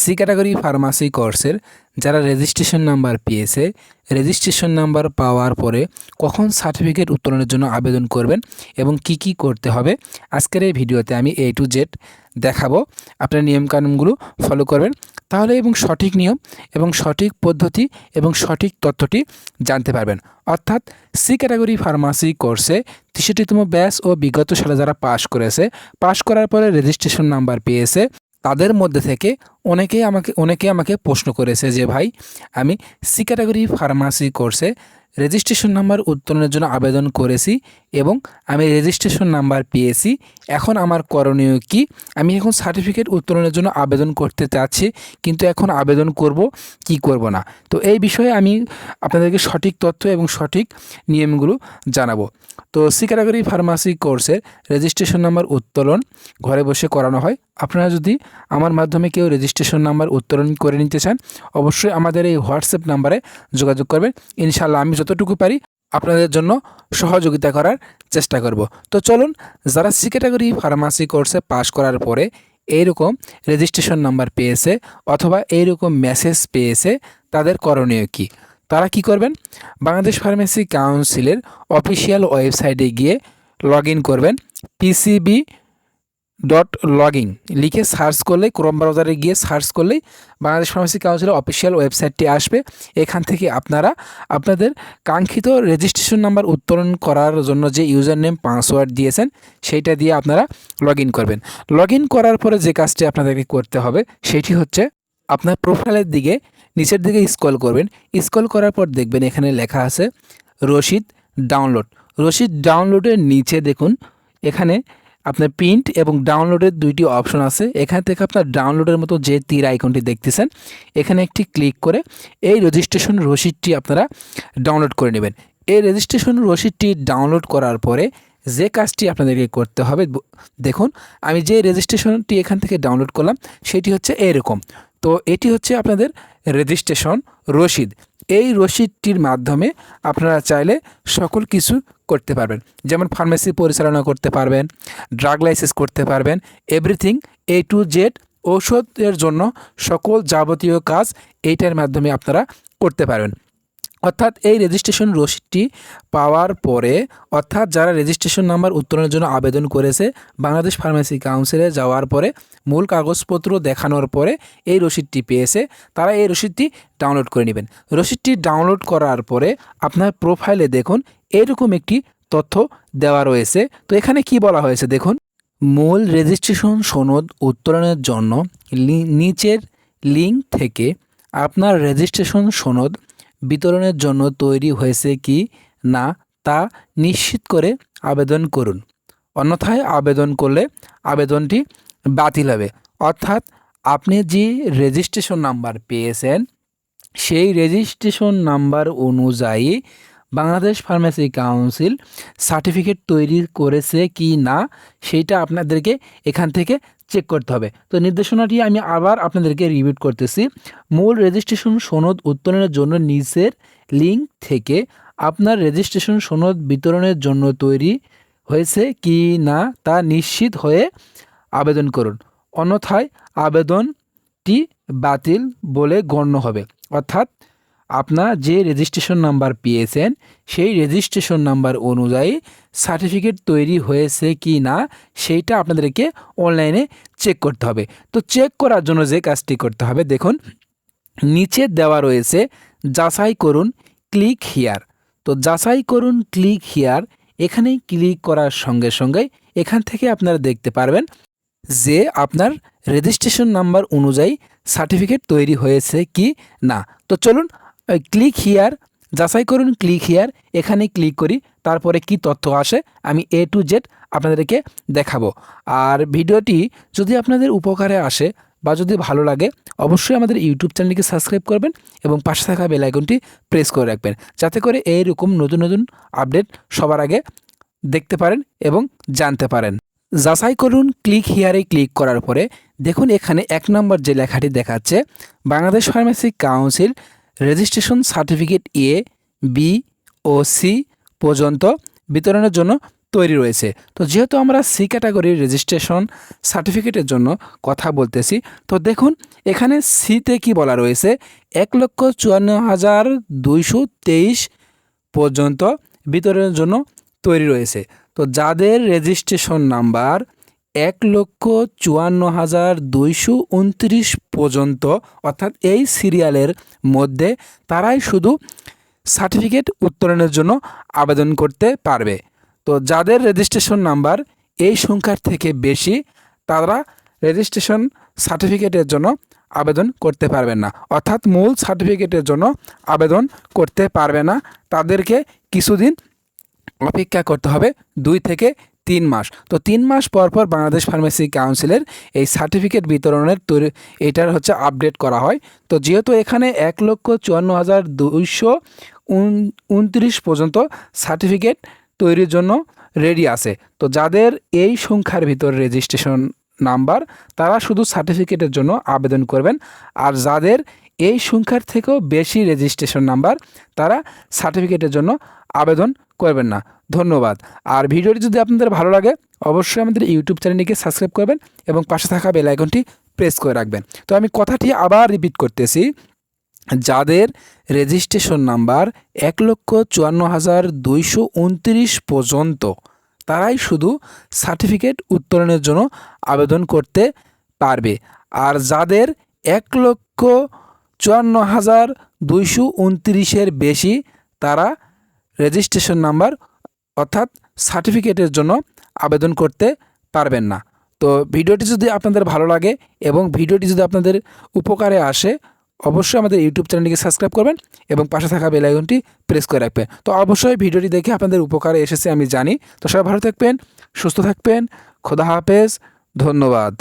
C category pharmacy কোর্সের যারা registration number পেয়েছে, রেজিস্ট্রেশন নাম্বার পাওয়ার পরে কখন সার্টিফিকেট উত্তোলনের জন্য আবেদন করবেন এবং কি কি করতে হবে, আজকের এই ভিডিওতে আমি এ টু জেড দেখাবো। আপনার নিয়মকানুনগুলো ফলো করবেন। তাহলে এবং সঠিক নিয়ম এবং সঠিক পদ্ধতি এবং সঠিক তথ্যটি জানতে পারবেন। অর্থাৎ সি ক্যাটাগরি ফার্মাসি কোর্সে তেষট্টিতম ব্যাচ ও বিগত সালে যারা পাশ করেছে, পাশ করার পরে রেজিস্ট্রেশন নাম্বার পেয়েছে তাদের মধ্যে থেকে অনেকেই আমাকে অনেকে আমাকে প্রশ্ন করেছে যে ভাই, আমি সি ক্যাটাগরি ফার্মাসি কোর্সে রেজিস্ট্রেশন নাম্বার উত্তোলনের জন্য আবেদন করেছি এবং আমি রেজিস্ট্রেশন নাম্বার পেয়েছি। এখন আমার করণীয় কি? আমি এখন সার্টিফিকেট উত্তোলনের জন্য আবেদন করতে চাচ্ছি, কিন্তু এখন আবেদন করব, কি করব না? তো এই বিষয়ে আমি আপনাদেরকে সঠিক তথ্য এবং সঠিক নিয়মগুলো জানাব। তো সি ক্যাটাগরি ফার্মাসি কোর্সের রেজিস্ট্রেশন নাম্বার উত্তোলন ঘরে বসে করানো হয়। আপনারা যদি আমার মাধ্যমে কেউ রেজিস্ট্রেশন নাম্বার উত্তোলন করে নিতে চান, অবশ্যই আমাদের এই হোয়াটসঅ্যাপ নাম্বারে যোগাযোগ করবেন। ইনশাল্লাহ আমি যতটুকু পারি আপনাদের জন্য সহযোগিতা করার চেষ্টা করব। তো চলুন, যারা সি ক্যাটাগরি ফার্মাসি কোর্সে পাশ করার পরে এইরকম রেজিস্ট্রেশন নাম্বার পেয়েছে অথবা এইরকম মেসেজ পেয়েছে, তাদের করণীয় কী? তারা কি করবেন? বাংলাদেশ ফার্মেসি কাউন্সিলের অফিসিয়াল ওয়েবসাইটে গিয়ে লগ করবেন, পিসিবি ডট লগিং লিখে সার্চ করলে ক্রোম ব্রাউজারে গিয়ে সার্চ করলেই বাংলাদেশ ফার্মেসি কাউন্সিলের অফিসিয়াল ওয়েবসাইটটি আসবে। এখান থেকে আপনারা আপনাদের কাঙ্ক্ষিত রেজিস্ট্রেশন নাম্বার উত্তোলন করার জন্য যে ইউজার নেম পাসওয়ার্ড দিয়েছেন, সেইটা দিয়ে আপনারা লগ করবেন। লগ করার পরে যে কাজটি আপনাদেরকে করতে হবে, সেটি হচ্ছে আপনার প্রোফাইলের দিকে, নিচের দিকে স্ক্রল করবেন। স্ক্রল করার পর দেখবেন এখানে লেখা আছে রসিদ ডাউনলোড রসিদ ডাউনলোডের নিচে দেখুন, এখানে আপনার প্রিন্ট এবং ডাউনলোডের দুইটি অপশন আছে। এখান থেকে আপনার ডাউনলোডের মতো যে তীর আইকনটি দেখতেছেন, এখানে একটি ক্লিক করে এই রেজিস্ট্রেশন রসিদটি আপনারা ডাউনলোড করে নেবেন। এই রেজিস্ট্রেশন রসিদটি ডাউনলোড করার পরে যে কাজটি আপনাদেরকে করতে হবে দেখুন, আমি যে রেজিস্ট্রেশনটি এখান থেকে ডাউনলোড করলাম, সেটি হচ্ছে এরকম। তো এটি হচ্ছে আপনাদের রেজিস্ট্রেশন রসিদ। এই রসিদটির মাধ্যমে আপনারা চাইলে সকল কিছু করতে পারবেন। যেমন ফার্মেসি পরিচালনা করতে পারবেন ড্রাগ লাইসেন্স করতে পারবেন এভরিথিং এ টু জেড ঔষধের জন্য সকল যাবতীয় কাজ এইটার মাধ্যমে আপনারা করতে পারবেন। অর্থাৎ এই রেজিস্ট্রেশন রসিদটি পাওয়ার পরে, অর্থাৎ যারা রেজিস্ট্রেশন নাম্বার উত্তোলনের জন্য আবেদন করেছে, বাংলাদেশ ফার্মেসি কাউন্সিলে যাওয়ার পরে, মূল কাগজপত্র দেখানোর পরে এই রসিদটি পেয়েছে, তারা এই রসিদটি ডাউনলোড করে নেবেন। রসিদটি ডাউনলোড করার পরে আপনার প্রোফাইলে দেখুন এরকম একটি তথ্য দেওয়া রয়েছে। তো এখানে কি বলা হয়েছে দেখুন, মূল রেজিস্ট্রেশন সনদ উত্তোলনের জন্য নিচের লিঙ্ক থেকে আপনার রেজিস্ট্রেশন সনদ বিতরণের জন্য তৈরি হয়েছে কি না তা নিশ্চিত করে আবেদন করুন। অন্যথায় আবেদন করলে আবেদনটি বাতিল হবে। অর্থাৎ আপনি যে রেজিস্ট্রেশন নাম্বার পেয়েছেন, সেই রেজিস্ট্রেশন নাম্বার অনুযায়ী বাংলাদেশ ফার্মেসি কাউন্সিল সার্টিফিকেট তৈরি করেছে কি না সেইটা আপনাদেরকে এখান থেকে চেক করতে হবে। তো নির্দেশনাটি আমি আবার আপনাদেরকে রিপিট করতেছি। মূল রেজিস্ট্রেশন সনদ উত্তোলনের জন্য নিচের লিঙ্ক থেকে আপনার রেজিস্ট্রেশন সনদ বিতরণের জন্য তৈরি হয়েছে কি না, তা নিশ্চিত হয়ে আবেদন করুন। অন্যথায় আবেদনটি বাতিল বলে গণ্য হবে। অর্থাৎ আপনার যে রেজিস্ট্রেশন নাম্বার পেয়েছেন, সেই রেজিস্ট্রেশন নাম্বার অনুযায়ী সার্টিফিকেট তৈরি হয়েছে কি না, সেইটা আপনাদেরকে অনলাইনে চেক করতে হবে। তো চেক করার জন্য যে কাজটি করতে হবে, দেখুন, নিচে দেওয়া রয়েছে, যাচাই করুন ক্লিক হিয়ার তো যাচাই করুন ক্লিক হিয়ার এখানে ক্লিক করার সঙ্গে সঙ্গে এখান থেকে আপনারা দেখতে পারবেন যে আপনার রেজিস্ট্রেশন নাম্বার অনুযায়ী সার্টিফিকেট তৈরি হয়েছে কি না। তো চলুন ক্লিক হিয়ার যাচাই করুন ক্লিক হিয়ার এখানে ক্লিক করি, তারপরে কি তথ্য আসে, আমি এ টু জেড আপনাদেরকে দেখাবো। আর ভিডিওটি যদি আপনাদের উপকারে আসে বা যদি ভালো লাগে, অবশ্যই আমাদের ইউটিউব চ্যানেলকে সাবস্ক্রাইব করবেন এবং পাশে থাকা বেল আইকনটি প্রেস করে রাখবেন, যাতে করে এইরকম নতুন নতুন আপডেট সবার আগে দেখতে পারেন এবং জানতে পারেন। যাচাই করুন ক্লিক হিয়ারে ক্লিক করার পরে, দেখুন এখানে এক নম্বর যে লেখাটি দেখাচ্ছে, Bangladesh pharmacy council registration certificate A B O C পর্যন্ত বিতরণের জন্য তৈরি রয়েছে। তো যেহেতু আমরা সি ক্যাটাগরির রেজিস্ট্রেশন সার্টিফিকেটের জন্য কথা বলতেছি, তো দেখুন, এখানে সিতে কি বলা রয়েছে? এক লক্ষ চুয়ান্ন হাজার দুইশো তেইশ পর্যন্ত বিতরণের জন্য তৈরি রয়েছে। তো যাদের রেজিস্ট্রেশন নাম্বার এক লক্ষ চুয়ান্ন হাজার দুইশো উনত্রিশ পর্যন্ত, অর্থাৎ এই সিরিয়ালের মধ্যে তারাই শুধু সার্টিফিকেট উত্তোলনের জন্য আবেদন করতে পারবে। তো যাদের রেজিস্ট্রেশন নাম্বার এই সংখ্যার থেকে বেশি, তারা রেজিস্ট্রেশন সার্টিফিকেটের জন্য আবেদন করতে পারবেন না, অর্থাৎ মূল সার্টিফিকেটের জন্য আবেদন করতে পারবে না। তাদেরকে কিছুদিন অপেক্ষা করতে হবে, দুই থেকে তিন মাস। তো তিন মাস পর পর বাংলাদেশ ফার্মেসি কাউন্সিলের এই সার্টিফিকেট বিতরণের তৈরি এটার হচ্ছে আপডেট করা হয়। তো যেহেতু এখানে এক লক্ষ চুয়ান্ন হাজার দুইশো উনত্রিশ পর্যন্ত সার্টিফিকেট তৈরির জন্য রেডি আছে। তো যাদের এই সংখ্যার ভিতর রেজিস্ট্রেশন নাম্বার তারা শুধু সার্টিফিকেটের জন্য আবেদন করবেন। আর যাদের এই সংখ্যার থেকেও বেশি রেজিস্ট্রেশন নাম্বার তারা সার্টিফিকেটের জন্য আবেদন করবেন না। ধন্যবাদ। আর ভিডিওটি যদি আপনাদের ভালো লাগে, অবশ্যই আমাদের ইউটিউব চ্যানেলটিকে সাবস্ক্রাইব করবেন এবং পাশে থাকা বেল আইকনটি প্রেস করে রাখবেন। তো আমি কথাটি আবার রিপিট করতেছি। যাদের রেজিস্ট্রেশন নাম্বার এক লক্ষ চুয়ান্ন হাজার দুইশো উনত্রিশ পর্যন্ত, তারাই শুধু সার্টিফিকেট উত্তোলনের জন্য আবেদন করতে পারবে। আর যাদের এক লক্ষ চুয়ান্ন হাজার দুইশো উনত্রিশের বেশি তারা রেজিস্ট্রেশন নাম্বার অর্থাৎ সার্টিফিকেটের জন্য আবেদন করতে পারবেন না। তো ভিডিওটি যদি আপনাদের ভালো লাগে এবং ভিডিওটি যদি আপনাদের উপকারে আসে, অবশ্যই আমাদের ইউটিউব চ্যানেলটিকে সাবস্ক্রাইব করবেন এবং পাশে থাকা বেল আইকনটি প্রেস করে রাখবেন। তো অবশ্যই ভিডিওটি দেখে আপনাদের উপকারে এসেছে আমি জানি। তো সবাই ভালো থাকবেন, সুস্থ থাকবেন, খোদা হাফেজ, ধন্যবাদ।